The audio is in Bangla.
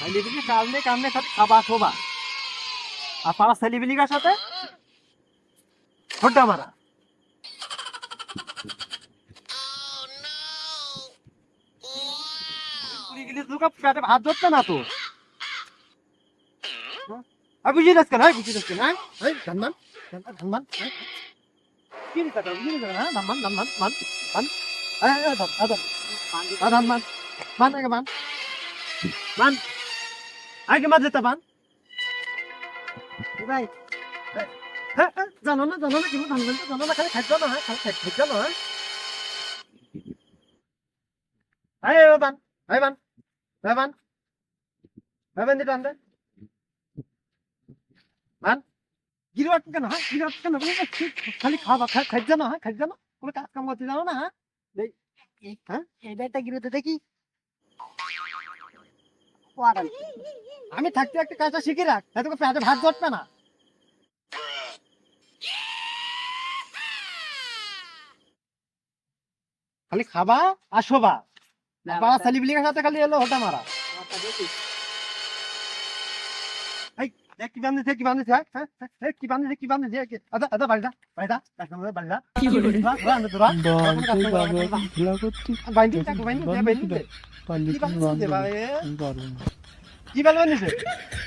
ছেলেপিলি কাজ নেই কাম নেই খালি খাবা শোবা আর পাড়া ছেলেপিলিকার সাথে ছোট্টা মারা পুরি গেলে তোকে পেটে ভাত ধরতে না তো আর বুঝিয়ে যাচ্ছে না বুঝিয়ে যাচ্ছে না এই ধানমান ধানমান কি রে কাকা বুঝিয়ে যাচ্ছে না ধানমান ধানমান মান মান এই এই ধর ধর ধান মান মান আগে মান মান আগে মাঝে তা মান ভাই হ্যাঁ হ্যাঁ জানো না জানো না কিন্তু ধান মান জানো না, খালি খাদ্য না খালি খাদ্য না এই বান এই বান এই বান এই বান দিটা আনতে বান গিরবাট কেন হ্যাঁ গিরবাট কেন খালি খাওয়া খাদ্য না হ্যাঁ খাদ্য না, কোনো কাজ কাম করতে জানো না হ্যাঁ। এই হ্যাঁ এটা একটা গিরতে দেখি। আমি থাকতে একটা কাজটা শিখে রাখ তাই তোকে পেঁয়াজে ভাত ধরবে না। খালি খাবা আর শোবা। বাবা সেলিব্রিটির সাথে খালি এলো হতা মারা। কি খেলা করতে বাইন্ডিং বাইন্ডিং বাইন্ডিং তুমি